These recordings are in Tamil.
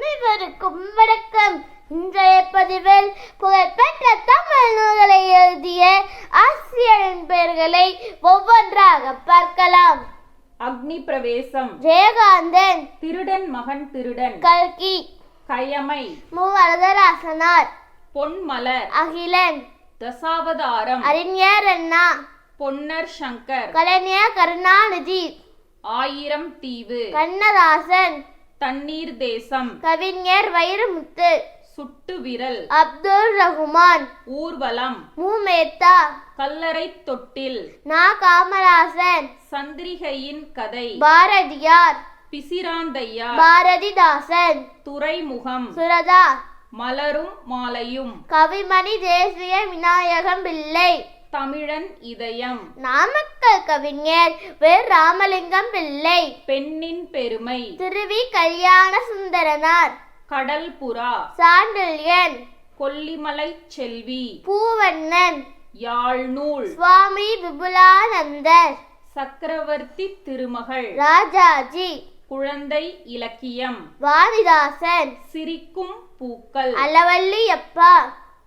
அனைவருக்கும் வணக்கம். இன்றைய பதிவில் புகழ்பெற்ற தமிழ் நூல்களை எழுதிய ஆசிரியரின் பெயர்களை ஒவ்வொன்றாக பார்க்கலாம். அக்னி பிரவேசம். ஜெயகாந்தன். திருடன் மகன் திருடன். கல்கி. கயமை. மு வரதராசனார் பொன்மலர். அகிலன். தசாவதாரம். அறிஞர் அண்ணா பொன்னர் சங்கர். கலைஞர் கருணாநிதி. ஆயிரம் தீவு. கண்ணதாசன். தண்ணீர் தேசம். கவிஞர் வைரமுத்து சுட்டு விரல். அப்துல் ரகுமான் ஊர்வலம். மு மேத்தா கல்லறை தொட்டில். நா. காமராசன் சந்திரிகையின் கதை. பாரதியார். பிசிராந்தையா. பாரதிதாசன். துறைமுகம். சுரதா. மலரும் மாலையும். கவிமணி தேசிய விநாயகம் பிள்ளை. தமிழன் இதயம். நாமக்கல் கவிஞர் வே ராமலிங்கம் பிள்ளை பெண்ணின் பெருமை. திருவி கல்யாண சுந்தரனார். கடல் புறா. சாண்டில்யன். கொல்லிமலை செல்வி. பூவண்ணன். யாழ்நூல். சுவாமி விபுலானந்தர். சக்கரவர்த்தி திருமகள். ராஜாஜி. குழந்தை இலக்கியம். வாணிதாசன் சிரிக்கும் பூக்கள். அளவள்ளியப்பா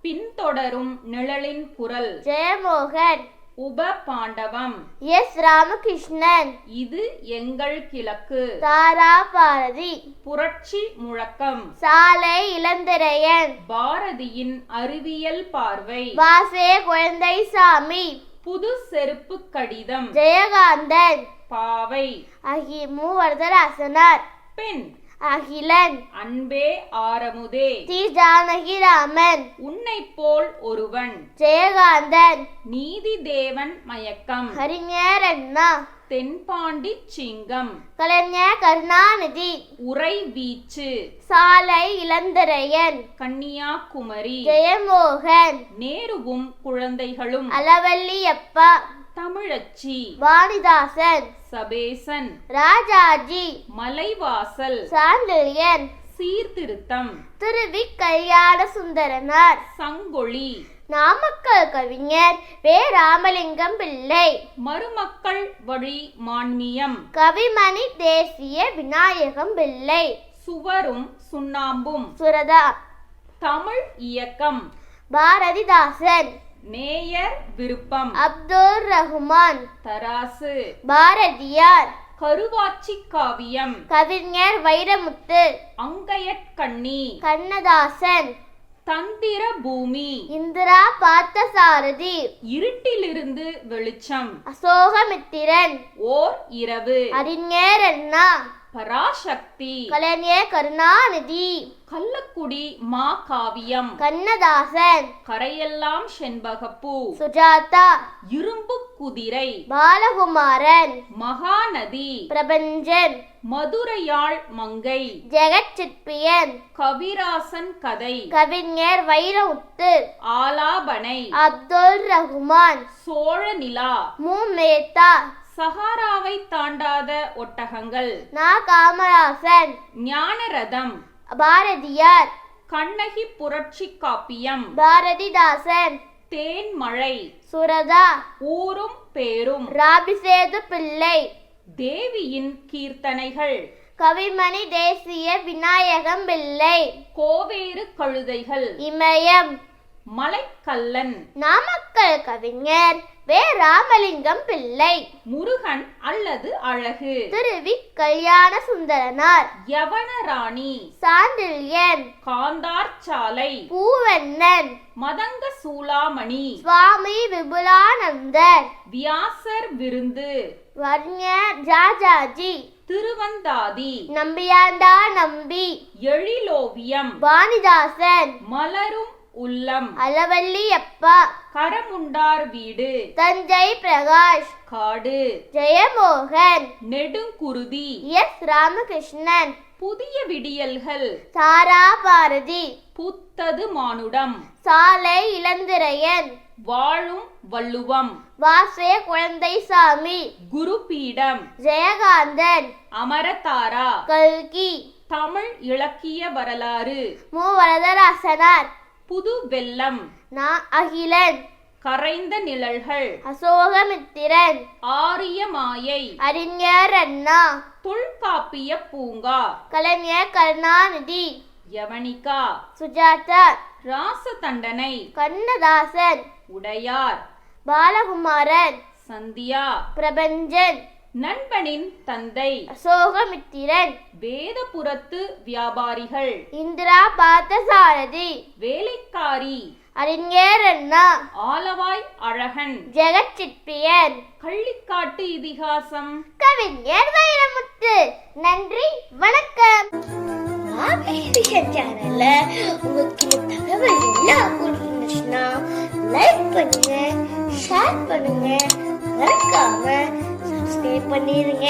பின்தொடரும் நிழலின் குரல். ஜெயமோகன். உப பாண்டவம் எஸ் ராமகிருஷ்ணன். இது எங்கள் கிழக்கு. தாரா பாரதி புரட்சி முழக்கம். சாலை இளந்திரையன். பாரதியின் அறிவியல் பார்வை. வாசே குழந்தைசாமி. புது செருப்பு கடிதம். ஜெயகாந்தன். பாவை. அகி மூவர்தராசனார். பெண். அகிலன். அன்பே ஆரமுதே. தி ஜானகிராமன் உன்னை போல் ஒருவன். ஜெயகாந்தன். நீதி தேவன் மயக்கம். அறிஞர் அண்ணா. தென்பாண்டி சிங்கம். கலைஞர் கருணாநிதி. உரை வீச்சு. சாலை இளந்திரையன். கன்னியாகுமரி. ஜெயமோகன். நேருவும் குழந்தைகளும். அளவள்ளியப்பா தமிழச்சி. வாணிதாசன் சபேசன். ராஜாஜி. மலைவாசல். சாண்டில்யன் சீர்திருத்தம். திருவி கல்யாண சுந்தரனார் சங்கொளி நாமக்கல் கவிஞர் வே ராமலிங்கம் பிள்ளை. மருமக்கள் வழி மான்மியம். கவிமணி தேசிய விநாயகம் பிள்ளை. சுவரும் சுண்ணாம்பும். சுரதா. தமிழ் இயக்கம். பாரதிதாசன். நேயர் விருப்பம். அப்துல் ரஹ்மான். தராசு. பாரதியார். கருவாச்சி காவியம். கவிஞர் வைரமுத்து. அங்கையற்கண்ணி கண்ணதாசன். தந்திர பூமி. இந்திரா பார்த்தசாரதி இருட்டிலிருந்து வெளிச்சம். அசோகமித்திரன். ஓர் இரவு. அறிஞர் அண்ணா. பராசக்தி. கலைஞர் கருணாநிதி. கள்ளக்குடி மா காவியம் கண்ணதாசன். கரையெல்லாம் செண்பகப்பூ. சுஜாதா. இரும்பு குதிரை. பாலகுமாரன். மகாநதி. பிரபஞ்சன். மதுரையாள் மங்கை. ஜெகத் சிற்பியன். கவிராசன் கதை. கவிஞர் வைரமுத்து. ஆலாபனை. அப்துல் ரஹ்மான். சோழ நிலா. மு. மேத்தா. சஹாராவை தாண்டாத ஒட்டகங்கள். நா காமராசன் ஞானரதம். பாரதியார். கண்ணகி புரட்சி காப்பியம். பாரதிதாசன். தேன்மழை. சுரதா. ஊரும் பேரும். ராபிசேது பிள்ளை. தேவியின் கீர்த்தனைகள். கவிமணி தேசிய விநாயகம் பிள்ளை. கோவேறு கழுதைகள். இமயம். மலைக்கல்லன். நாமக்கல் கவிஞர் வே ராமலிங்கம் பிள்ளை. முருகன் அல்லது அழகு. திருவி கல்யாண சுந்தரனார். யவனராணி. சாண்டில்யன் காந்தார் சாலை பூவண்ணன். மதங்க சூளாமணி சுவாமி விபுலானந்தர். வியாசர் விருந்து. வர்ணியர் ஜாஜாஜி. திருவந்தாதி. நம்பியாண்டா நம்பி. எழிலோவியம். வாணிதாசன். மலரும் உள்ளம். அளவள்ளியப்பா கரமுண்டார் வீடு. தஞ்சை பிரகாஷ். காடு. ஜெயமோகன். நெடுங்குருதி. எஸ். ராமகிருஷ்ணன். புதிய விடியல்கள். தாரா பாரதி புத்தது மானுடம். சாலை இளந்திரையன். வாழும் வள்ளுவம். வாசே குழந்தைசாமி குருபீடம். ஜெயகாந்தன். அமரதாரா. கல்கி. தமிழ் இலக்கிய வரலாறு. மு. வரதராசனார். புது வெள்ளம். நா அகிலன். கரைந்த நிழல்கள். அசோகமித்திரன். ஆரிய மாயை அறிஞர் அண்ணா. தொல்காப்பிய பூங்கா. கலைஞர் கருணாநிதி. யவனிகா. சுஜாதா ராச தண்டனை கண்ணதாசன். உடையார். பாலகுமாரன். சந்தியா. பிரபஞ்சன். நண்பனின் தந்தை. அசோகமித்திரன். வேதபுரத்து வியாபாரிகள். இந்திரா பார்த்தசாரதி வேலைக்காரி. அறிஞர் அண்ணா ஆலவாய் அழகன். ஜெகச்சிற்பியன் கள்ளிக்காட்டு இதிகாசம். கவிஞர் வைரமுத்து. நன்றி வணக்கம். சேனல்ல உங்களுக்கு தகவல் எல்லாம் லைக் பண்ணுங்க ஷேர் பண்ணுங்க மறக்காம சப்ஸ்கிரைப் பண்ணிருங்க